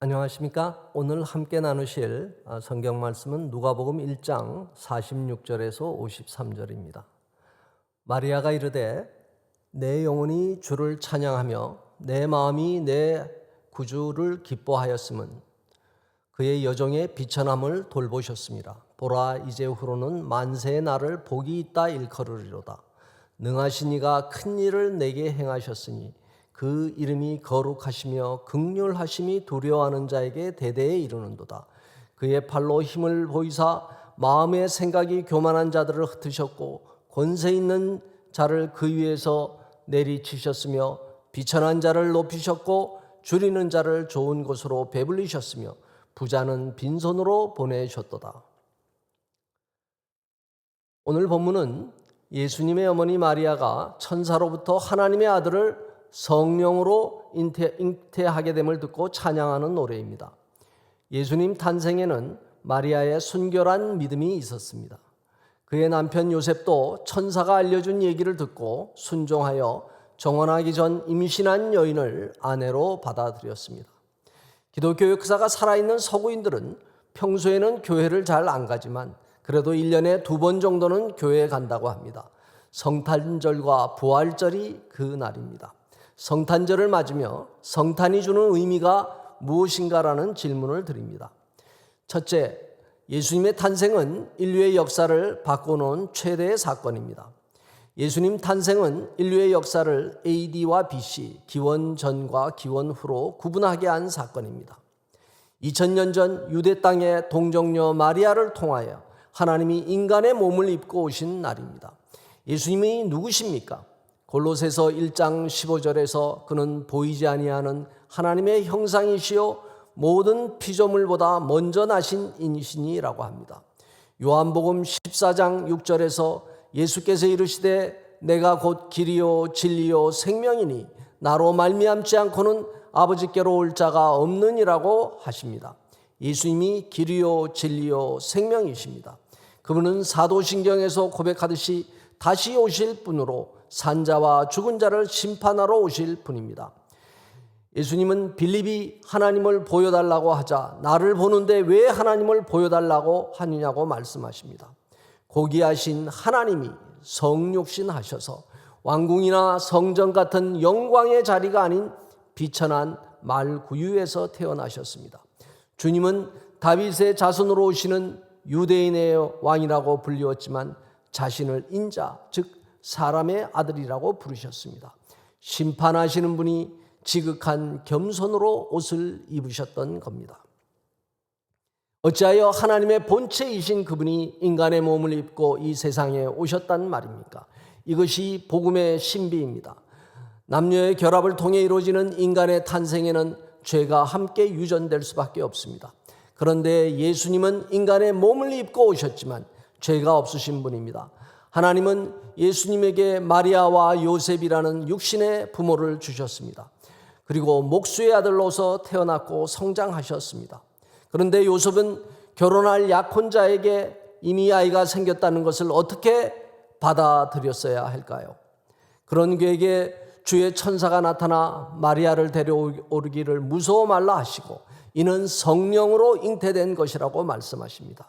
안녕하십니까? 오늘 함께 나누실 아, 성경 말씀은 누가복음 1장 46절에서 53절입니다. 마리아가 이르되 내 영혼이 주를 찬양하며 내 마음이 내 구주를 기뻐하였음은 그의 여정의 비천함을 돌보셨습니다. 보라 이제 후로는 만세의 날을 복이 있다 일컬으리로다. 능하신 이가 큰 일을 내게 행하셨으니 그 이름이 거룩하시며 극률하심이 두려워하는 자에게 대대에 이르는도다. 그의 팔로 힘을 보이사 마음의 생각이 교만한 자들을 흩으셨고 권세 있는 자를 그 위에서 내리치셨으며 비천한 자를 높이셨고 줄이는 자를 좋은 곳으로 배불리셨으며 부자는 빈손으로 보내셨도다. 오늘 본문은 예수님의 어머니 마리아가 천사로부터 하나님의 아들을 성령으로 잉태, 잉태 하게 됨을 듣고 찬양하는 노래입니다. 예수님 탄생에는 마리아의 순결한 믿음이 있었습니다. 그의 남편 요셉도 천사가 알려준 얘기를 듣고 순종하여 정원하기 전 임신한 여인을 아내로 받아들였습니다. 기독교 역사가 살아있는 서구인들은 평소에는 교회를 잘 안 가지만 그래도 1년에 두 번 정도는 교회에 간다고 합니다. 성탄절과 부활절이 그 날입니다. 성탄절을 맞으며 성탄이 주는 의미가 무엇인가라는 질문을 드립니다. 첫째, 예수님의 탄생은 인류의 역사를 바꿔놓은 최대의 사건입니다. 예수님 탄생은 인류의 역사를 AD와 BC, 기원 전과 기원 후로 구분하게 한 사건입니다. 2000년 전 유대 땅의 동정녀 마리아를 통하여 하나님이 인간의 몸을 입고 오신 날입니다. 예수님이 누구십니까? 골로새서 1장 15절에서 그는 보이지 아니하는 하나님의 형상이시요 모든 피조물보다 먼저 나신 인이시니라고 합니다. 요한복음 14장 6절에서 예수께서 이르시되 내가 곧 길이요 진리요 생명이니 나로 말미암지 않고는 아버지께로 올 자가 없느니라고 하십니다. 예수님이 길이요 진리요 생명이십니다. 그분은 사도신경에서 고백하듯이 다시 오실 분으로 산자와 죽은 자를 심판하러 오실 분입니다. 예수님은 빌립이 하나님을 보여달라고 하자 나를 보는데 왜 하나님을 보여달라고 하느냐고 말씀하십니다. 고귀하신 하나님이 성육신 하셔서 왕궁이나 성전 같은 영광의 자리가 아닌 비천한 말 구유에서 태어나셨습니다. 주님은 다윗의 자손으로 오시는 유대인의 왕이라고 불리웠지만 자신을 인자, 즉 사람의 아들이라고 부르셨습니다. 심판하시는 분이 지극한 겸손으로 옷을 입으셨던 겁니다. 어찌하여 하나님의 본체이신 그분이 인간의 몸을 입고 이 세상에 오셨단 말입니까? 이것이 복음의 신비입니다. 남녀의 결합을 통해 이루어지는 인간의 탄생에는 죄가 함께 유전될 수밖에 없습니다. 그런데 예수님은 인간의 몸을 입고 오셨지만 죄가 없으신 분입니다. 하나님은 예수님에게 마리아와 요셉이라는 육신의 부모를 주셨습니다. 그리고 목수의 아들로서 태어났고 성장하셨습니다. 그런데 요셉은 결혼할 약혼자에게 이미 아이가 생겼다는 것을 어떻게 받아들였어야 할까요? 그런 그에게 주의 천사가 나타나 마리아를 데려오기를 무서워 말라 하시고 이는 성령으로 잉태된 것이라고 말씀하십니다.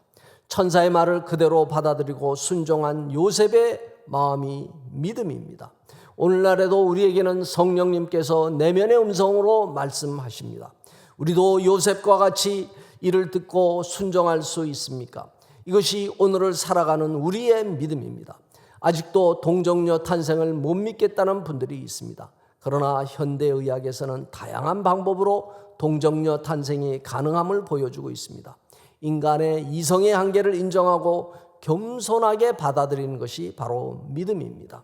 천사의 말을 그대로 받아들이고 순종한 요셉의 마음이 믿음입니다. 오늘날에도 우리에게는 성령님께서 내면의 음성으로 말씀하십니다. 우리도 요셉과 같이 이를 듣고 순종할 수 있습니까? 이것이 오늘을 살아가는 우리의 믿음입니다. 아직도 동정녀 탄생을 못 믿겠다는 분들이 있습니다. 그러나 현대의학에서는 다양한 방법으로 동정녀 탄생이 가능함을 보여주고 있습니다. 인간의 이성의 한계를 인정하고 겸손하게 받아들이는 것이 바로 믿음입니다.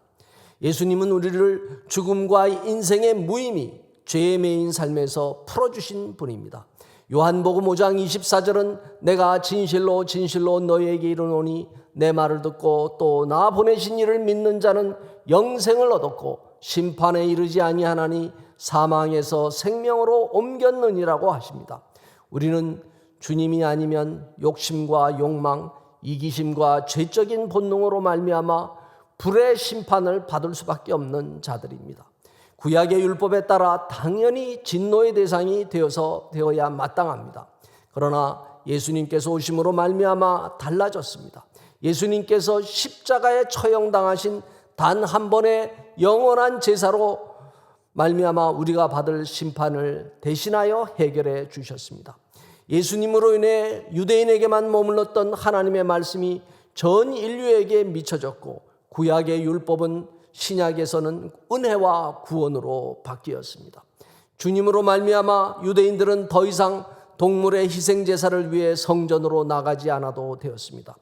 예수님은 우리를 죽음과 인생의 무의미, 죄의 매인 삶에서 풀어주신 분입니다. 요한복음 5장 24절은 내가 진실로 진실로 너희에게 이르노니 내 말을 듣고 또 나 보내신 이를 믿는 자는 영생을 얻었고 심판에 이르지 아니하나니 사망에서 생명으로 옮겼느니라고 하십니다. 우리는 주님이 아니면 욕심과 욕망, 이기심과 죄적인 본능으로 말미암아 불의 심판을 받을 수밖에 없는 자들입니다. 구약의 율법에 따라 당연히 진노의 대상이 되어서 되어야 마땅합니다. 그러나 예수님께서 오심으로 말미암아 달라졌습니다. 예수님께서 십자가에 처형당하신 단 한 번의 영원한 제사로 말미암아 우리가 받을 심판을 대신하여 해결해 주셨습니다. 예수님으로 인해 유대인에게만 머물렀던 하나님의 말씀이 전 인류에게 미쳐졌고 구약의 율법은 신약에서는 은혜와 구원으로 바뀌었습니다. 주님으로 말미암아 유대인들은 더 이상 동물의 희생 제사를 위해 성전으로 나가지 않아도 되었습니다.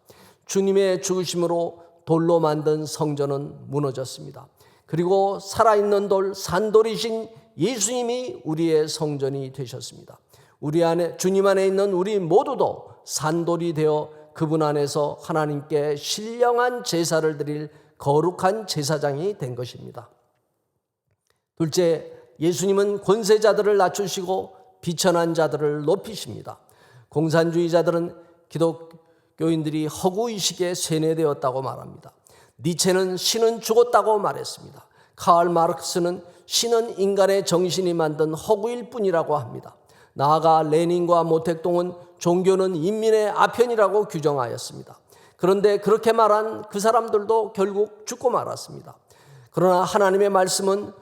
주님의 죽으심으로 돌로 만든 성전은 무너졌습니다. 그리고 살아있는 돌 산돌이신 예수님이 우리의 성전이 되셨습니다. 우리 안에 주님 안에 있는 우리 모두도 산돌이 되어 그분 안에서 하나님께 신령한 제사를 드릴 거룩한 제사장이 된 것입니다. 둘째, 예수님은 권세자들을 낮추시고 비천한 자들을 높이십니다. 공산주의자들은 기독교인들이 허구의식에 세뇌되었다고 말합니다. 니체는 신은 죽었다고 말했습니다. 카알 마르크스는 신은 인간의 정신이 만든 허구일 뿐이라고 합니다. 나아가 레닌과 모택동은 종교는 인민의 아편이라고 규정하였습니다. 그런데 그렇게 말한 그 사람들도 결국 죽고 말았습니다. 그러나 하나님의 말씀은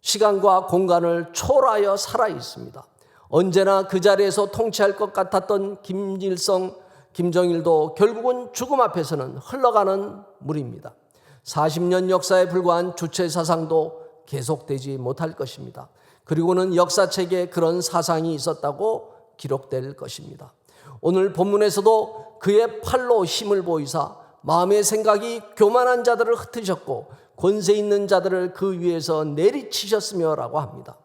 시간과 공간을 초월하여 살아 있습니다. 언제나 그 자리에서 통치할 것 같았던 김일성, 김정일도 결국은 죽음 앞에서는 흘러가는 물입니다. 40년 역사에 불과한 주체 사상도 계속되지 못할 것입니다. 그리고는 역사책에 그런 사상이 있었다고 기록될 것입니다. 오늘 본문에서도 그의 팔로 힘을 보이사 마음의 생각이 교만한 자들을 흩으셨고 권세 있는 자들을 그 위에서 내리치셨으며라고 합니다.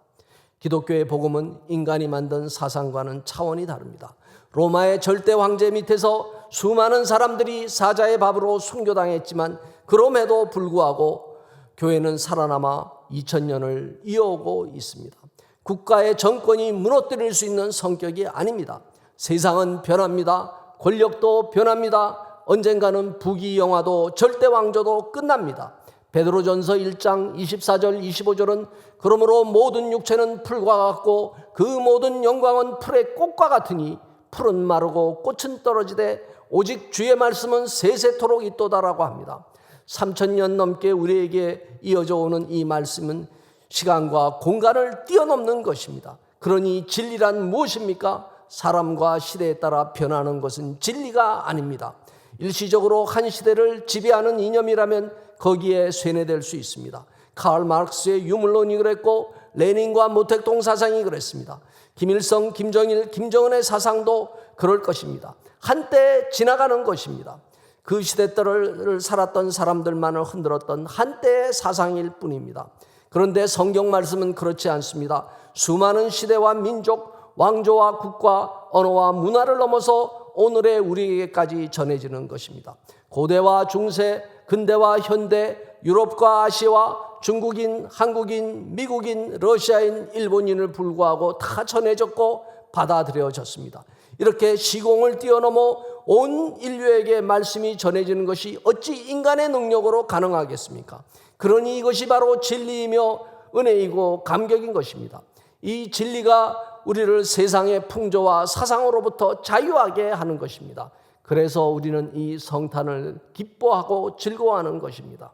기독교의 복음은 인간이 만든 사상과는 차원이 다릅니다. 로마의 절대 황제 밑에서 수많은 사람들이 사자의 밥으로 순교당했지만 그럼에도 불구하고 교회는 살아남아 2000년을 이어오고 있습니다. 국가의 정권이 무너뜨릴 수 있는 성격이 아닙니다. 세상은 변합니다. 권력도 변합니다. 언젠가는 부귀 영화도 절대 왕조도 끝납니다. 베드로전서 1장 24절 25절은 그러므로 모든 육체는 풀과 같고 그 모든 영광은 풀의 꽃과 같으니 풀은 마르고 꽃은 떨어지되 오직 주의 말씀은 세세토록 있도다라고 합니다. 3천년 넘게 우리에게 이어져 오는 이 말씀은 시간과 공간을 뛰어넘는 것입니다. 그러니 진리란 무엇입니까? 사람과 시대에 따라 변하는 것은 진리가 아닙니다. 일시적으로 한 시대를 지배하는 이념이라면 거기에 쇠뇌될 수 있습니다. 카를 마르크스의 유물론이 그랬고 레닌과 모택동 사상이 그랬습니다. 김일성, 김정일, 김정은의 사상도 그럴 것입니다. 한때 지나가는 것입니다. 그 시대들을 살았던 사람들만을 흔들었던 한때의 사상일 뿐입니다. 그런데 성경 말씀은 그렇지 않습니다. 수많은 시대와 민족, 왕조와 국가, 언어와 문화를 넘어서 오늘의 우리에게까지 전해지는 것입니다. 고대와 중세, 근대와 현대, 유럽과 아시아와 중국인, 한국인, 미국인, 러시아인, 일본인을 불구하고 다 전해졌고 받아들여졌습니다. 이렇게 시공을 뛰어넘어 온 인류에게 말씀이 전해지는 것이 어찌 인간의 능력으로 가능하겠습니까? 그러니 이것이 바로 진리이며 은혜이고 감격인 것입니다. 이 진리가 우리를 세상의 풍조와 사상으로부터 자유하게 하는 것입니다. 그래서 우리는 이 성탄을 기뻐하고 즐거워하는 것입니다.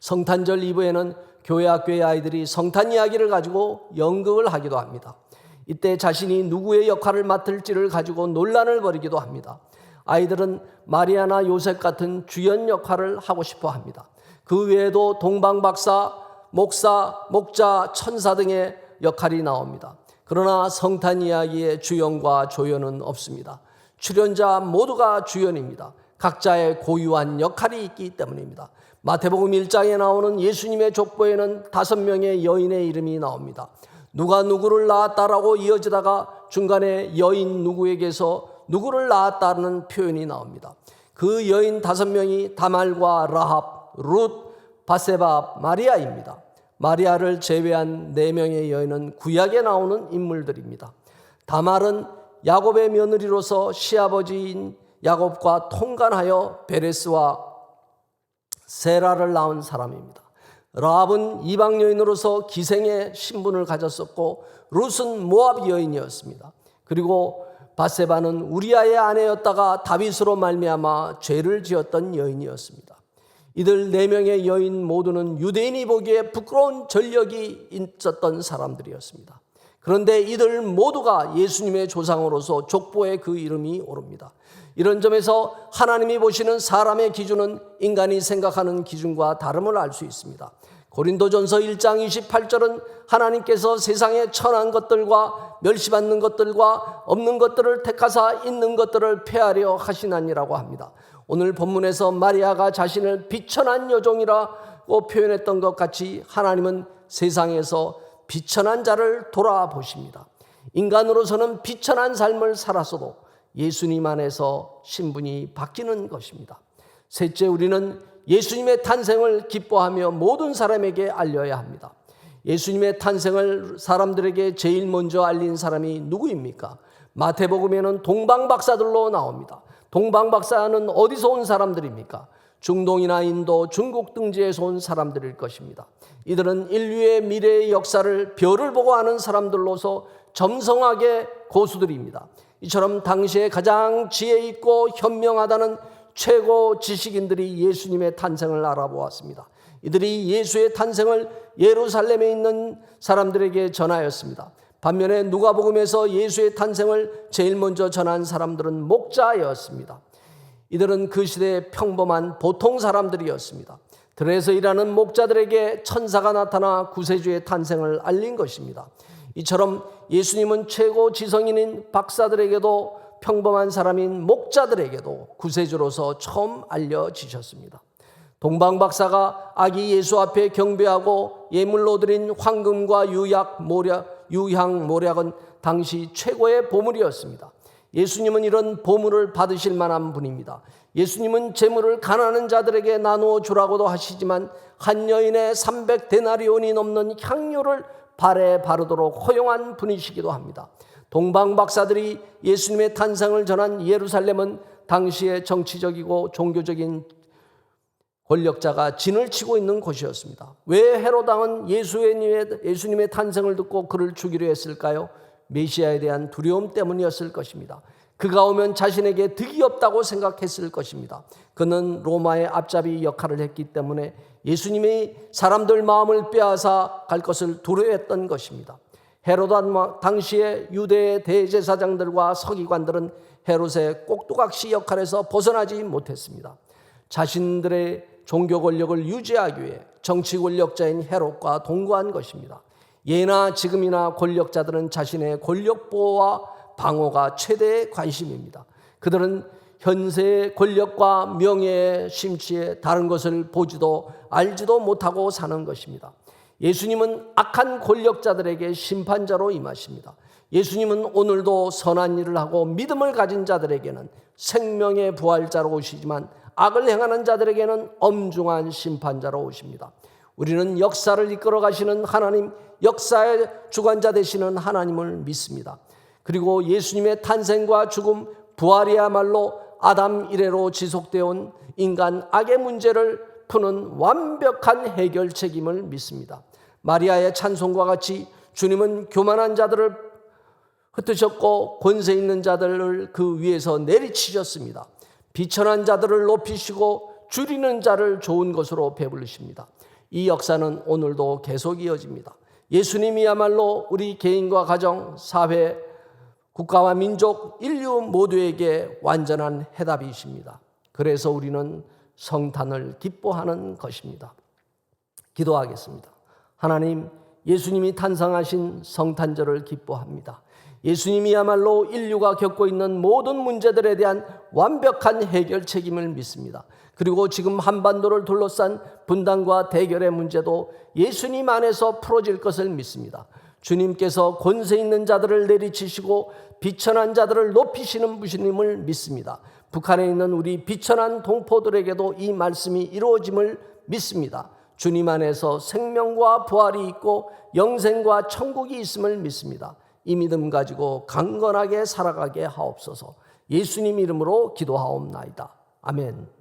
성탄절 이브에는 교회 학교의 아이들이 성탄 이야기를 가지고 연극을 하기도 합니다. 이때 자신이 누구의 역할을 맡을지를 가지고 논란을 벌이기도 합니다. 아이들은 마리아나 요셉 같은 주연 역할을 하고 싶어 합니다. 그 외에도 동방박사, 목사, 목자, 천사 등의 역할이 나옵니다. 그러나 성탄 이야기의 주연과 조연은 없습니다. 출연자 모두가 주연입니다. 각자의 고유한 역할이 있기 때문입니다. 마태복음 1장에 나오는 예수님의 족보에는 다섯 명의 여인의 이름이 나옵니다. 누가 누구를 낳았다라고 이어지다가 중간에 여인 누구에게서 누구를 낳았다는 표현이 나옵니다. 그 여인 다섯 명이 다말과 라합, 룻, 바세바, 마리아입니다. 마리아를 제외한 네 명의 여인은 구약에 나오는 인물들입니다. 다말은 야곱의 며느리로서 시아버지인 야곱과 통간하여 베레스와 세라를 낳은 사람입니다. 라합은 이방 여인으로서 기생의 신분을 가졌었고 룻은 모압 여인이었습니다. 그리고 바세바는 우리아의 아내였다가 다윗으로 말미암아 죄를 지었던 여인이었습니다. 이들 네 명의 여인 모두는 유대인이 보기에 부끄러운 전력이 있었던 사람들이었습니다. 그런데 이들 모두가 예수님의 조상으로서 족보에 그 이름이 오릅니다. 이런 점에서 하나님이 보시는 사람의 기준은 인간이 생각하는 기준과 다름을 알 수 있습니다. 고린도전서 1장 28절은 하나님께서 세상에 천한 것들과 멸시받는 것들과 없는 것들을 택하사 있는 것들을 폐하려 하시나니라고 합니다. 오늘 본문에서 마리아가 자신을 비천한 여종이라고 표현했던 것 같이 하나님은 세상에서 비천한 자를 돌아보십니다. 인간으로서는 비천한 삶을 살았어도 예수님 안에서 신분이 바뀌는 것입니다. 셋째, 우리는 예수님의 탄생을 기뻐하며 모든 사람에게 알려야 합니다. 예수님의 탄생을 사람들에게 제일 먼저 알린 사람이 누구입니까? 마태복음에는 동방박사들로 나옵니다. 동방박사는 어디서 온 사람들입니까? 중동이나 인도, 중국 등지에서 온 사람들일 것입니다. 이들은 인류의 미래의 역사를 별을 보고 아는 사람들로서 점성하게 고수들입니다. 이처럼 당시에 가장 지혜 있고 현명하다는 최고 지식인들이 예수님의 탄생을 알아보았습니다. 이들이 예수의 탄생을 예루살렘에 있는 사람들에게 전하였습니다. 반면에 누가복음에서 예수의 탄생을 제일 먼저 전한 사람들은 목자였습니다. 이들은 그 시대의 평범한 보통 사람들이었습니다. 들에서 일하는 목자들에게 천사가 나타나 구세주의 탄생을 알린 것입니다. 이처럼 예수님은 최고 지성인인 박사들에게도 평범한 사람인 목자들에게도 구세주로서 처음 알려지셨습니다. 동방 박사가 아기 예수 앞에 경배하고 예물로 드린 황금과 유약, 모략, 유향, 모략은 당시 최고의 보물이었습니다. 예수님은 이런 보물을 받으실 만한 분입니다. 예수님은 재물을 가난한 자들에게 나누어 주라고도 하시지만 한 여인의 300데나리온이 넘는 향료를 발에 바르도록 허용한 분이시기도 합니다. 동방 박사들이 예수님의 탄생을 전한 예루살렘은 당시의 정치적이고 종교적인 권력자가 진을 치고 있는 곳이었습니다. 왜 헤로당은 예수님의, 예수님의 탄생을 듣고 그를 죽이려 했을까요? 메시아에 대한 두려움 때문이었을 것입니다. 그가 오면 자신에게 득이 없다고 생각했을 것입니다. 그는 로마의 앞잡이 역할을 했기 때문에 예수님이 사람들 마음을 빼앗아 갈 것을 두려워했던 것입니다. 헤로단 당시의 유대 대제사장들과 서기관들은 헤롯의 꼭두각시 역할에서 벗어나지 못했습니다. 자신들의 종교 권력을 유지하기 위해 정치 권력자인 헤롯과 동거한 것입니다. 예나 지금이나 권력자들은 자신의 권력 보호와 방어가 최대의 관심입니다. 그들은 현세의 권력과 명예의 심취에 다른 것을 보지도 알지도 못하고 사는 것입니다. 예수님은 악한 권력자들에게 심판자로 임하십니다. 예수님은 오늘도 선한 일을 하고 믿음을 가진 자들에게는 생명의 부활자로 오시지만 악을 행하는 자들에게는 엄중한 심판자로 오십니다. 우리는 역사를 이끌어 가시는 하나님, 역사의 주관자 되시는 하나님을 믿습니다. 그리고 예수님의 탄생과 죽음, 부활이야말로 아담 이래로 지속되어 온 인간 악의 문제를 푸는 완벽한 해결 책임을 믿습니다. 마리아의 찬송과 같이 주님은 교만한 자들을 흩으셨고 권세 있는 자들을 그 위에서 내리치셨습니다. 비천한 자들을 높이시고 줄이는 자를 좋은 것으로 배부르십니다. 이 역사는 오늘도 계속 이어집니다. 예수님이야말로 우리 개인과 가정, 사회, 국가와 민족, 인류 모두에게 완전한 해답이십니다. 그래서 우리는 성탄을 기뻐하는 것입니다. 기도하겠습니다. 하나님, 예수님이 탄생하신 성탄절을 기뻐합니다. 예수님이야말로 인류가 겪고 있는 모든 문제들에 대한 완벽한 해결 책임을 믿습니다. 그리고 지금 한반도를 둘러싼 분단과 대결의 문제도 예수님 안에서 풀어질 것을 믿습니다. 주님께서 권세 있는 자들을 내리치시고 비천한 자들을 높이시는 부신님을 믿습니다. 북한에 있는 우리 비천한 동포들에게도 이 말씀이 이루어짐을 믿습니다. 주님 안에서 생명과 부활이 있고 영생과 천국이 있음을 믿습니다. 이 믿음 가지고 강건하게 살아가게 하옵소서. 예수님 이름으로 기도하옵나이다. 아멘.